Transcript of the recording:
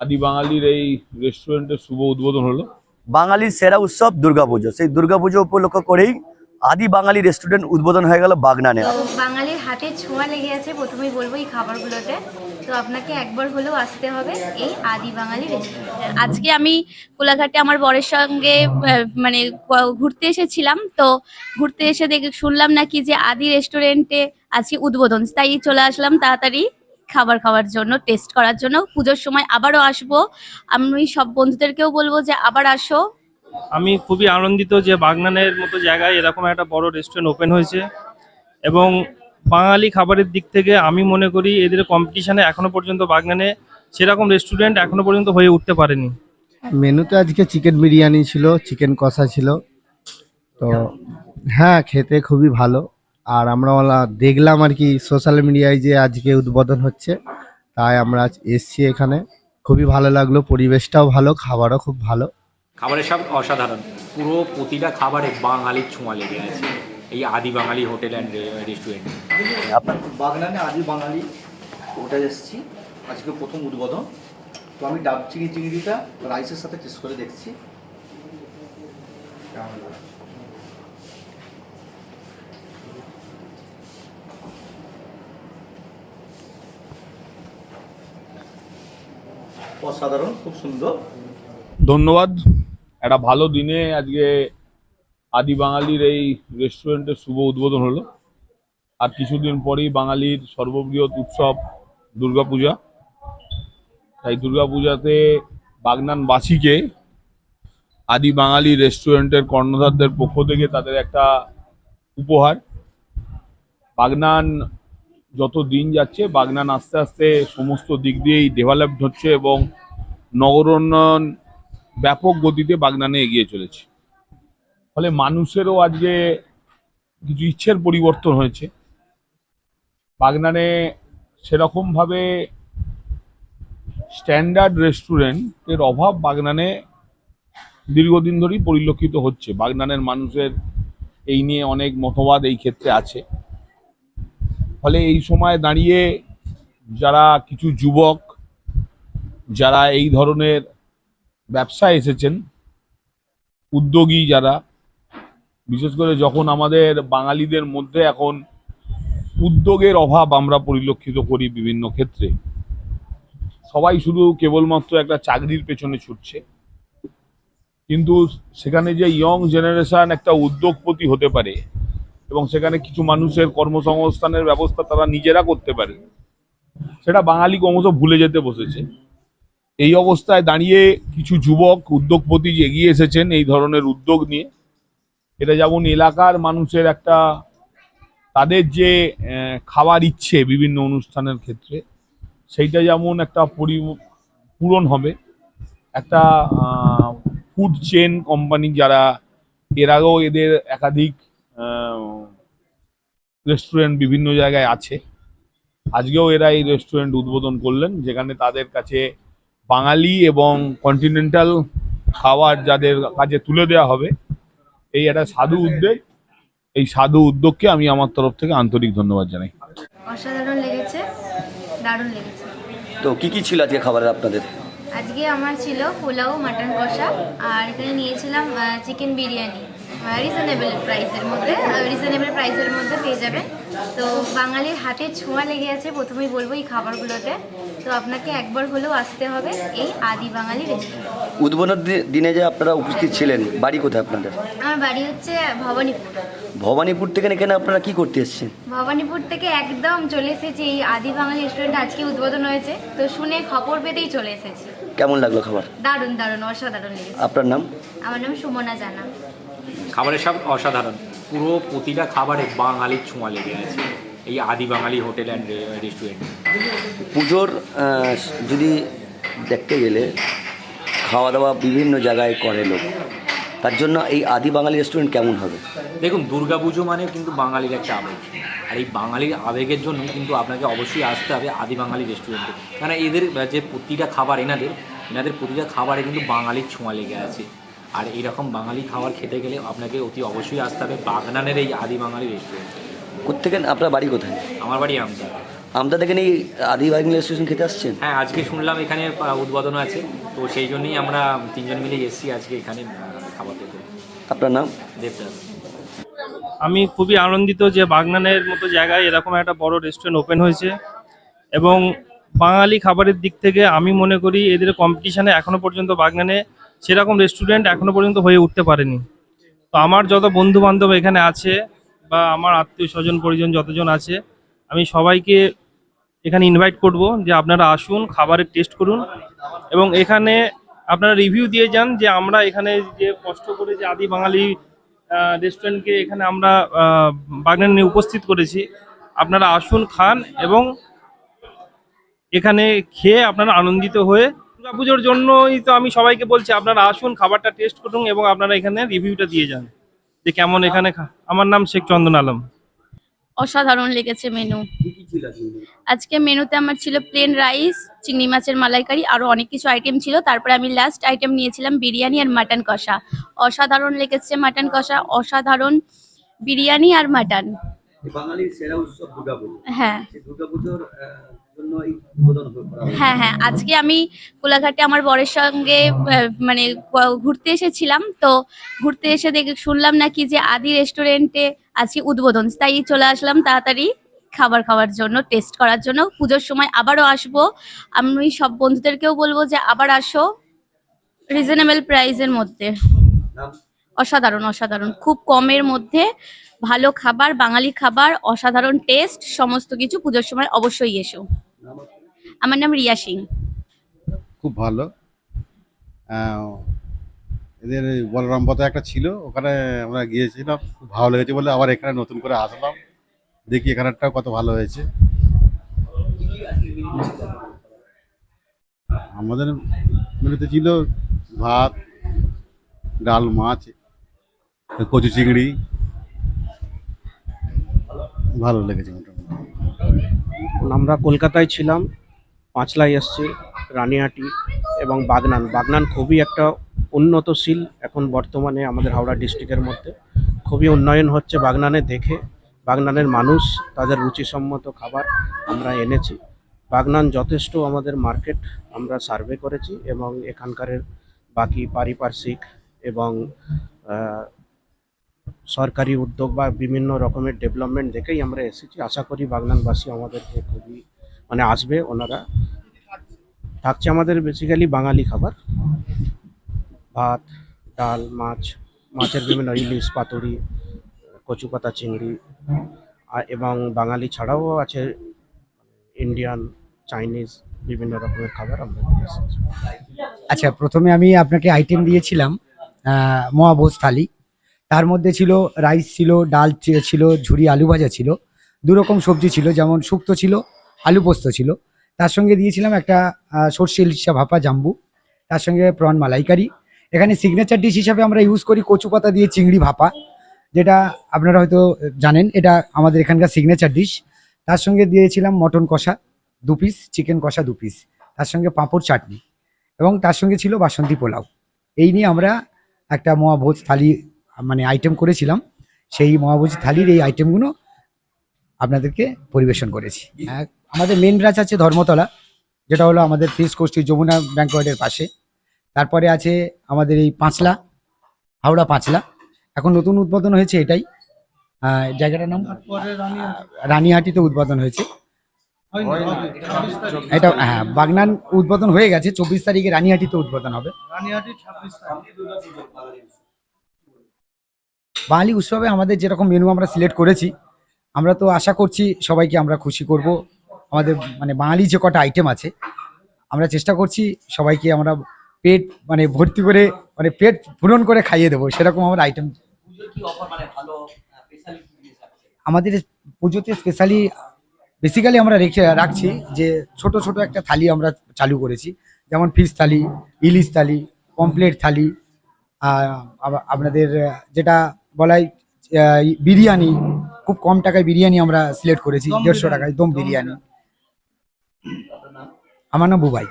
আদি বাঙালির এই রেস্টুরেন্টের শুভ উদ্বোধন হলো। বাঙালির সেরা উৎসব দুর্গাপুজো। সেই দুর্গাপুজো উপলক্ষ করেই আদি বাঙালি রেস্টুরেন্ট উদ্বোধন হয়ে গেল বাগনানে। বাঙালির হাতে ছোঁয়া লেগে আছে প্রথমেই বলব এই খাবারগুলোতে। তো আপনাকে একবার হলেও আসতে হবে এই আদি বাঙালি রেস্টুরেন্ট আজকে আমি কোলাঘাটে আমার বরের সঙ্গে আহ, মানে ঘুরতে এসেছিলাম। তো ঘুরতে এসে দেখে শুনলাম নাকি যে আদি রেস্টুরেন্টে আজকে উদ্বোধন। তাই চলে আসলাম তাড়াতাড়ি। খাবার খাওয়ার জন্য টেস্ট করার জন্য। পুজোর সময় আবারও আসব। আমি সব বন্ধুদেরকেও বলব যে আবার আসো। আমি খুবই আনন্দিত যে বাগনানের মতো জায়গায় এরকম একটা বড় রেস্টুরেন্ট ওপেন হয়েছে। এবং বাঙালি খাবারের দিক থেকে আমি মনে করি এদের কম্পিটিশনে এখনও পর্যন্ত বাগনানে সেরকম রেস্টুরেন্ট এখনও পর্যন্ত হয়ে উঠতে পারেনি। মেনুতে আজকে চিকেন বিরিয়ানি ছিল চিকেন কষা ছিল। তো হ্যাঁ খেতে খুবই ভালো। আর আমরা ওলা দেখলাম আর কি সোশ্যাল মিডিয়ায় যে আজকে উদ্বোধন হচ্ছে। তাই আমরা আজ এসছি এখানে। খুবই ভালো লাগল পরিবেশটাও ভালো খাবারও খুব ভালো। খাবারের সব অসাধারণ। পুরো প্রতিটা খাবারে বাঙালির ছোঁয়া লেগে আছে। এই আদি বাঙালি হোটেল অ্যান্ড রেস্টুরেন্ট আপনার বাগনানে আদি বাঙালি ওটা এসেছি। আজকে প্রথম উদ্বোধন। তো আমি ডাব চিংড়ি চিংড়িটা রাইসের সাথে টেস্ট করে দেখছি। অসাধারণ, খুব সুন্দর। ধন্যবাদ। একটা ভালো দিনে আজকে আদি বাঙালির এই রেস্টুরেন্টের শুভ উদ্বোধন হলো। আর কিছুদিন পরেই বাঙালির সর্ববৃহৎ উৎসব দুর্গাপূজা। তাই দুর্গাপূজাতে বাগনানবাসীকে আদি বাঙালি রেস্টুরেন্টের কর্ণধারদের পক্ষ থেকে তাদের একটা উপহার। বাগনান যত দিন যাচ্ছে, বাগনান আস্তে আস্তে সমস্ত দিক দিয়েই ডেভেলপড হচ্ছে এবং নগর উন্নয়ন ব্যাপক গতিতে বাগনানে এগিয়ে চলেছে। ফলে মানুষেরও আজকে কিছু ইচ্ছের পরিবর্তন হয়েছে। বাগনানে সেরকমভাবে স্ট্যান্ডার্ড রেস্টুরেন্টের অভাব বাগনানে দীর্ঘদিন ধরেই পরিলক্ষিত হচ্ছে। বাগনানের মানুষের এই নিয়ে অনেক মতবাদ এই ক্ষেত্রে আছে। ফলে এই সময় দাঁড়িয়ে যারা কিছু যুবক, যারা এই ধরনের ব্যবসায় এসেছেন, উদ্যোগী যারা, বিশেষ করে যখন আমাদের বাঙালিদের মধ্যে এখন উদ্যোগের অভাব আমরা পরিলক্ষিত করি বিভিন্ন ক্ষেত্রে, সবাই শুধু কেবলমাত্র একটা চাকরির পেছনে ছুটছে। কিন্তু সেখানে যে ইয়ং জেনারেশন একটা উদ্যোগপতি হতে পারে এবং সেখানে কিছু মানুষের কর্মসংস্থানের ব্যবস্থা তারা নিজেরা করতে পারে। সেটা বাঙালি ক্রমশ ভুলে যেতে বসেছে। এই অবস্থায় দাঁড়িয়ে কিছু যুবক, উদ্যোগপতি এগিয়ে এসেছেন এই ধরনের উদ্যোগ নিয়ে, এটা যেমন এলাকার মানুষের একটা, তাদের যে খাবার ইচ্ছে বিভিন্ন অনুষ্ঠানের ক্ষেত্রে, সেইটা যেমন একটা পরি, পূরণ হবে। একটা ফুড চেন কোম্পানি যারা এর আগেও এদের একাধিক রেস্টুরেন্ট বিভিন্ন জায়গায় আছে। আজকেও এরা এই রেস্টুরেন্ট উদ্বোধন করলেন যেখানে তাদের কাছে বাঙালি এবং কন্টিনেন্টাল খাবার যাদের কাছে তুলে দেওয়া হবে এই একটা সাধু উদ্যোগ। এই সাধু উদ্যোগকে আমি আমার তরফ থেকে আন্তরিক ধন্যবাদ জানাই। অসাধারণ লেগেছে দারুণ লেগেছে। তো কি কি ছিল আজকে খাবারের আপনাদের? আজকে আমার ছিল পোলাও মাটন কষা আর এখানে নিয়েছিলাম চিকেন বিরিয়ানি। রিজনেবল প্রাইসের মধ্যে রিজনেবল প্রাইসের মধ্যে পেয়ে যাবেন। তো বাঙালির হাতে ছোঁয়া লেগে আছে প্রথমেই বলব এই খাবারগুলোতে। তো আপনাকে একবার হলেও আসতে হবে এই আদি বাঙালি রেস্টুরেন্ট উদ্বোধনের দিনে যে আপনারা উপস্থিত ছিলেন বাড়ি কোথায় আপনাদের? আমার বাড়ি হচ্ছে ভবানীপুর। ভবানীপুর থেকে এখানে আপনারা কি করতে এসেছেন? ভবানীপুর থেকে একদম চলে এসেছি এই আদি বাঙালি রেস্টুরেন্ট আজকে উদ্বোধন হয়েছে তো শুনে খবর পেতেই চলে এসেছি। কেমন লাগল খাবার? দারুণ দারুণ অসাধারণ লেগেছে। আপনার নাম? আমার নাম সুমনা জানা। খাবারের সব অসাধারণ। পুরো প্রতিটা খাবারে বাঙালির ছোঁয়া লেগে আছে এই আদি বাঙালি হোটেল অ্যান্ড রেস্টুরেন্ট। পুজোর যদি দেখতে গেলে খাওয়া দাওয়া বিভিন্ন জায়গায় করে লোক। তার জন্য এই আদি বাঙালি রেস্টুরেন্ট কেমন হবে? দেখুন দুর্গাপুজো মানে কিন্তু বাঙালির একটা আবেগ। আর এই বাঙালির আবেগের জন্য কিন্তু আপনাকে অবশ্যই আসতে হবে আদি বাঙালি রেস্টুরেন্টে। কারণ এদের যে প্রতিটা খাবার এনাদের এনাদের প্রতিটা খাবারে কিন্তু বাঙালির ছোঁয়া লেগে আছে। আর এইরকম বাঙালি খাবার খেতে গেলে আপনাকে অতি অবশ্যই আসতে হবে বাগনানের এই আদি বাঙালি রেস্টুরেন্ট কোথেকে আপনার বাড়ি কোথায়? আমার বাড়ি আমতা। আমাদের এখানে এই আদি বাঙালি রেস্টুরেন্ট খেতে আসছেন? হ্যাঁ আজকে শুনলাম এখানে উদ্বোধন আছে। তো সেই জন্যই আমরা তিনজন মিলে এসেছি আজকে এখানে খাবার খেতে। আপনার নাম? দেবদাস। আমি খুবই আনন্দিত যে বাগনানের মতো জায়গায় এরকম একটা বড় রেস্টুরেন্ট ওপেন হয়েছে। এবং বাঙালি খাবারের দিক থেকে আমি মনে করি এদের কম্পিটিশনে এখনও পর্যন্ত বাগনানে সেরকম রেস্টুরেন্ট এখনও পর্যন্ত হয়ে উঠতে পারেনি। তো আমার যত বন্ধু বান্ধব এখানে আছে বা আমার আত্মীয় স্বজন পরিজন যতজন আছে আমি সবাইকে এখানে ইনভাইট করব যে আপনারা আসুন খাবারের টেস্ট করুন এবং এখানে আপনারা রিভিউ দিয়ে যান যে আমরা এখানে যে কষ্ট করে যে আদি বাঙালি রেস্টুরেন্টকে এখানে আমরা আহ, নিয়ে উপস্থিত করেছি আপনারা আসুন খান এবং এখানে খেয়ে আপনারা আনন্দিত হয়ে দুর্গাপুজোর জন্যই তো আমি সবাইকে বলছি আপনারা আসুন খাবারটা টেস্ট করুন এবং আপনারা এখানে রিভিউটা দিয়ে যান। যে কেমন এখানে খা- আমার নাম শেখ চন্দন আলম। অসাধারণ লেগেছে মেনু আজকে মেনুতে আমার ছিল প্লেন রাইস চিংড়ি মাছের মালাইকারি আরও অনেক কিছু আইটেম ছিল। তারপরে আমি লাস্ট আইটেম নিয়েছিলাম বিরিয়ানি আর মাটন কষা। অসাধারণ লেগেছে মাটন কষা অসাধারণ বিরিয়ানি আর মাটন বাঙালির সেরা উৎসব দুর্গাপুজো। হ্যাঁ। হ্যাঁ হ্যাঁ আজকে আমি কোলাঘাটে আমার বরের সঙ্গে মানে ঘুরতে এসেছিলাম তো ঘুরতে এসে দেখে শুনলাম নাকি যে আদি রেস্টুরেন্টে আজকে উদ্বোধন তাই চলে আসলাম তাড়াতাড়ি খাবার খাওয়ার জন্য টেস্ট করার জন্য। পুজোর সময় আবারও আসব। আমি সব বন্ধুদেরকেও বলব যে আবার আসো রিজনেবল প্রাইসের মধ্যে। অসাধারণ অসাধারণ। খুব কমের মধ্যে ভালো খাবার বাঙালি খাবার অসাধারণ টেস্ট সমস্ত কিছু পুজোর সময় অবশ্যই এসো। আমার নাম রিয়া সিং। খুব ভালো। এদের বলরাম পথে একটা ছিল, ওখানে আমরা গিয়েছিলাম, খুব ভালো লেগেছে বলে আবার এখানে নতুন করে আসলাম। দেখি এখানেরটাও কত ভালো হয়েছে। আমাদের মেনুতে ছিল ভাত, ডাল, মাছ, কচু চিংড়ি। ভালো লেগেছে। মোটামুটি আমরা কলকাতায় ছিলাম, পাঁচলাই এসছে রানিহাটি এবং বাগনান। বাগনান খুবই একটা উন্নতশীল এখন বর্তমানে আমাদের হাওড়া ডিস্ট্রিক্টের মধ্যে। খুবই উন্নয়ন হচ্ছে বাগনানে দেখে। বাগনানের মানুষ, তাদের রুচিসম্মত খাবার আমরা এনেছি। বাগনান যথেষ্ট আমাদের মার্কেট আমরা সার্ভে করেছি এবং এখানকারের বাকি পারিপার্শ্বিক এবং সরকারি উদ্যোগ বা বিভিন্ন রকমের ডেভেলপমেন্ট দেখেই আমরা এসেছি। আশা করি বাগনানবাসী আমাদেরকে খুবই মানে আসবে, ওনারা থাকছে আমাদের বেসিক্যালি বাঙালি খাবার। ভাত, ডাল, মাছ, মাছের বিভিন্ন ইলিশ, পাতুরি, কচু পাতা, চিংড়ি এবং বাঙালি ছাড়াও আছে ইন্ডিয়ান চাইনিজ বিভিন্ন রকমের খাবার আমরা আচ্ছা প্রথমে আমি আপনাকে আইটেম দিয়েছিলাম মহাভোজ থালি। তার মধ্যে ছিল রাইস ছিল, ডাল ছিল, ঝুরি আলু ভাজা ছিল। দু রকম সবজি ছিল, যেমন শুক্তো ছিল, আলু পোস্ত ছিল। তার সঙ্গে দিয়েছিলাম একটা সর্ষে ইলিশা ভাপা জাম্বু, তার সঙ্গে প্রন মালাইকারি। এখানে সিগনেচার ডিশ হিসাবে আমরা ইউজ করি কচু পাতা দিয়ে চিংড়ি ভাপা, যেটা আপনারা হয়তো জানেন, এটা আমাদের এখানকার সিগনেচার ডিশ তার সঙ্গে দিয়েছিলাম মটন কষা দু পিস চিকেন কষা দু পিস তার সঙ্গে পাঁপড় চাটনি। এবং তার সঙ্গে ছিল বাসন্তী পোলাও। এই নিয়ে আমরা একটা মহাভোজ থালি মানে আইটেম করেছিলাম সেই মহাভোজ থালির এই আইটেমগুলো আপনাদেরকে পরিবেশন করেছি। হ্যাঁ, আমাদের মেন ব্রাঞ্চ আছে ধর্মতলা যেটা হলো আমাদের ফিস কোষ্ঠী যমুনা ব্যাঙ্কওয়ার্ডের পাশে। তারপরে আছে আমাদের এই পাঁচলা হাওড়া পাঁচলা। এখন নতুন উদ্বোধন হয়েছে এটাই। জায়গাটার নাম? রানীহাটিতে উদ্বোধন হয়েছে। এটা হ্যাঁ বাগনান উদ্বোধন হয়ে গেছে চব্বিশ তারিখে রানীহাটিতে উদ্বোধন হবে। বাঙালি উৎসবে আমাদের যেরকম মেনু আমরা সিলেক্ট করেছি, আমরা তো আশা করছি সবাইকে আমরা খুশি করব। আমাদের মানে বাঙালি যে কটা আইটেম আছে, আমরা চেষ্টা করছি সবাইকে আমরা পেট মানে ভর্তি করে মানে পেট পূরণ করে খাইয়ে দেবো, সেরকম আমার আইটেম আমাদের পুজোতে স্পেশালি বেসিক্যালি আমরা রেখে রাখছি যে ছোট ছোট একটা থালি আমরা চালু করেছি, যেমন ফিশ থালি, ইলিশ থালি পমপ্লেট থালি আপনাদের যেটা বলাই আহ, বিরিয়ানি খুব কম টাকায় বিরিয়ানি আমরা সিলেক্ট করেছি দেড়শো টাকায় দম বিরিয়ানি। আমার নাম বুবাই।